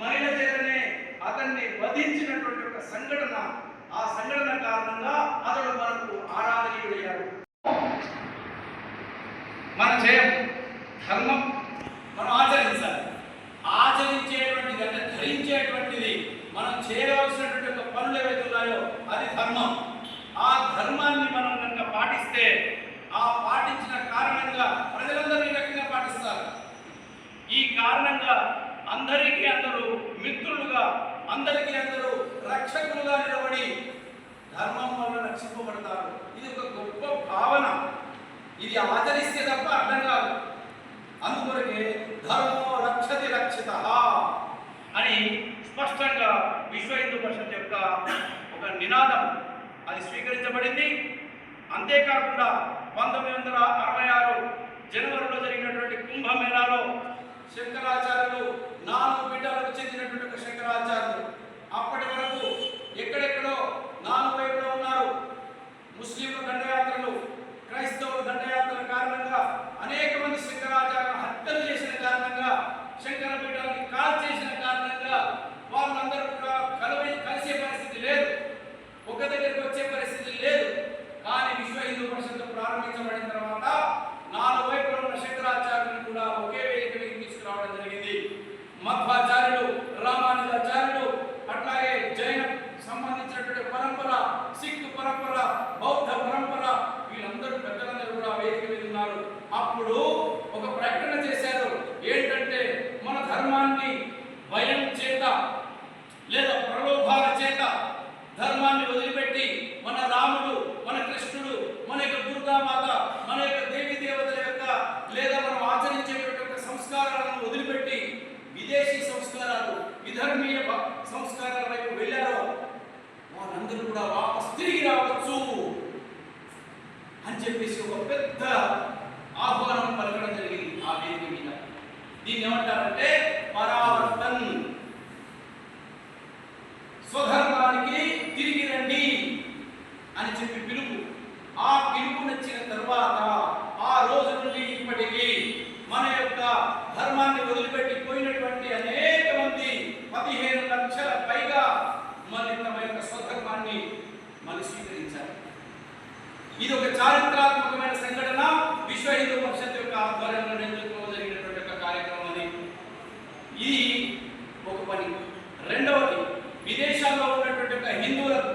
మహిళ చేతనే అతన్ని వధించినటువంటి ఒక సంఘటన. ఆ సంఘటన కారణంగా అతడు మనకు ఆరాధనీయుడయ్యాడు. మనం చేయం ధర్మం మనం ఆచరించాలి. ఆచరించేటువంటిది అంటే ధరించేటువంటిది మనం చేయవలసినటువంటి ఒక పనులు ఏవైతే ఉన్నాయో అది ధర్మం. ఆ ధర్మాన్ని మనం కనుక పాటిస్తే ఆ పాటించిన కారణంగా ప్రజలందరూ ఈ రకంగా పాటిస్తారు. ఈ కారణంగా మిత్రులుగా అందరికీ అందరూ రక్షకులుగా నిలబడి ధర్మం వల్ల రక్షింపబడతారు. ఇది ఒక గొప్ప భావన. ఇది ఆచరిస్తే తప్ప అర్థం కాదు. అందుకొరకే ధర్మో రక్షతి రక్షిత అని స్పష్టంగా విశ్వ హిందూ పరిషత్ యొక్క ఒక నినాదం అది స్వీకరించబడింది. అంతేకాకుండా పంతొమ్మిది వందల అరవై ఆరు జనవరిలో జరిగినటువంటి కుంభమేళాలో శంకరాచార్య భయం చేత లేదా ప్రలోభాల చేత ధర్మాన్ని వదిలిపెట్టి మన రాముడు మన కృష్ణుడు మన యొక్క దుర్గామాత తర్వాత ఆ రోజు నుండి ఇప్పటికీ మన యొక్క ధర్మాన్ని వదిలిపెట్టి పోయినటువంటి అనేక మంది పదిహేను లక్షల పైగా మన తమ యొక్క స్వధర్మాన్ని మనం స్వీకరించారు. ఇది ఒక చారిత్రాత్మకమైన సంఘటన. విశ్వ హిందూ పరిషత్ యొక్క ఆధ్వర్యంలో నేతృత్వంలో జరిగినటువంటి ఒక కార్యక్రమం అది. ఇది ఒక పని. రెండవది విదేశాల్లో ఉన్నటువంటి ఒక హిందువులకు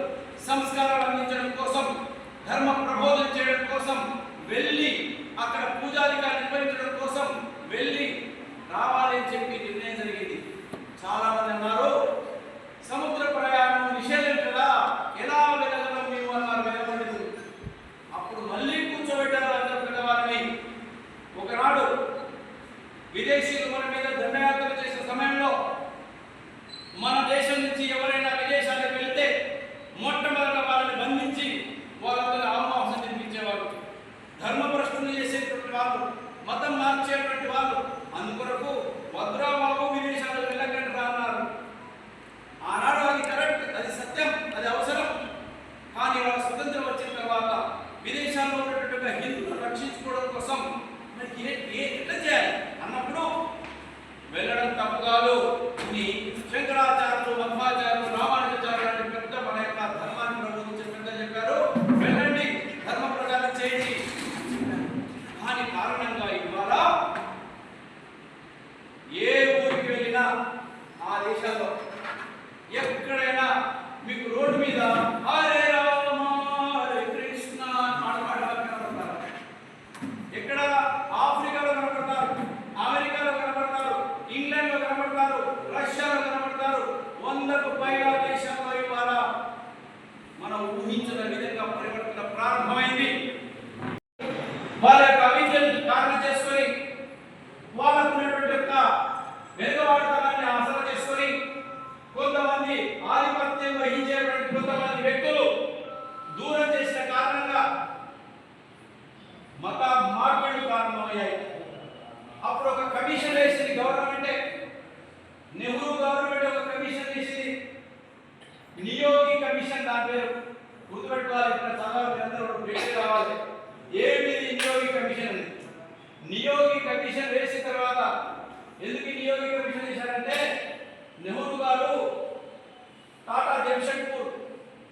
సంస్కారాలు అందించడం కోసం ధర్మ ప్రబోధన చేయడం కోసం వెళ్ళి అక్కడ పూజారిగా నిర్వహించడం కోసం వెళ్ళి రావాలి అని చెప్పి నిర్ణయం జరిగింది చాలా మంది అన్నారు సముద్ర ప్రయాణం నిషేధం కదా ఎలా వెళ్ళగలం మేము అన్నారు వెళ్ళబడింది అప్పుడు మళ్ళీ కూర్చోబెట్టారు అందరు పెద్దవారిని ఒకనాడు విదేశీయులు మన మీద దండయాత్ర చేసిన సమయంలో మన దేశం నుంచి ఎవరైనా విదేశాలకు వెళ్తే మొట్టమొదట వాళ్ళని బంధించి వాళ్ళందరూ ఆమోహం తినిపించేవారు ప్రశ్నలు చేసేటువంటి వాళ్ళు మతం మార్చేటువంటి వాళ్ళు. అందుకొరకు భద్రాబాబు విదేశాలకు వెళ్ళకండి రా అన్నారు. ఆనాడు అది కరెక్ట్ అది సత్యం అది అవసరం. కానీ వాళ్ళ స్వతంత్రం వచ్చిన తర్వాత విదేశాల్లో ఉన్నటువంటి హిందువులను రక్షించుకోవడం కోసం మనకి ఏ- ఎట్లా చేయాలి? అన్నప్పుడు వెళ్ళడం తప్పు కాదు. ఇది శంకరాచార్యులు మధ్వాచార్యులు రామానుజాచార్యులు గవర్నమెంటే నెహ్రూ గవర్నమెంట్ ఒక కమిషన్ వేసింది నియోగి కమిషన్ దాని పేరు. గుర్తుపెట్టుకోవాలి ఇక్కడ చదవాలి అందరూ పెట్టి రావాలి. ఏమిటి నియోగి కమిషన్? అని నియోగి కమిషన్ వేసిన తర్వాత ఎందుకు నియోగి కమిషన్ వేశారంటే నెహ్రూ గారు టాటా జంషెడ్పూర్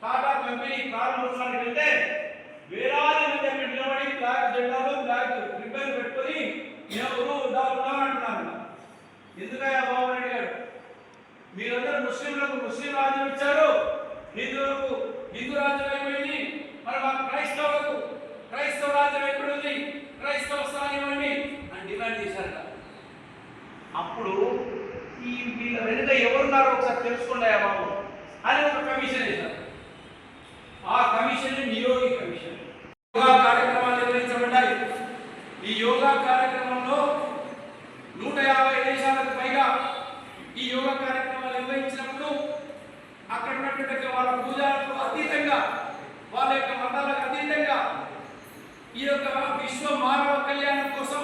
టాటా కంపెనీ ప్రారంభం హిందువులకు ముస్లిం రాజ్యం ఇచ్చారు. హిందువులకు హిందూ రాజ్యం అయిపోయింది. మరి మాకు క్రైస్తవులకు క్రైస్తవ రాజ్యం ఎక్కడుంది? క్రైస్తవ స్థానం ఇవ్వండి అని డిమాండ్ చేశారట. అప్పుడు ఈ వీళ్ళ వెనుక ఎవరున్నారో ఒకసారి తెలుసుకోండి బాబు. అని ఒక కమిషన్ వేశారు. ఆ కమిషన్ నియోగి కమిషన్. యోగా కార్యక్రమాలు నిర్వహించబడ్డాయి. ఈ యోగా కార్యక్రమంలో నూట యాభై దేశాలకు పైగా ఈ యోగా కార్యక్రమాలు నిర్వహించినప్పుడు అక్కడ వాళ్ళ పూజలకు అతీతంగా వాళ్ళ యొక్క మతాలకు అతీతంగా ఈ యొక్క విశ్వ మానవ కళ్యాణం కోసం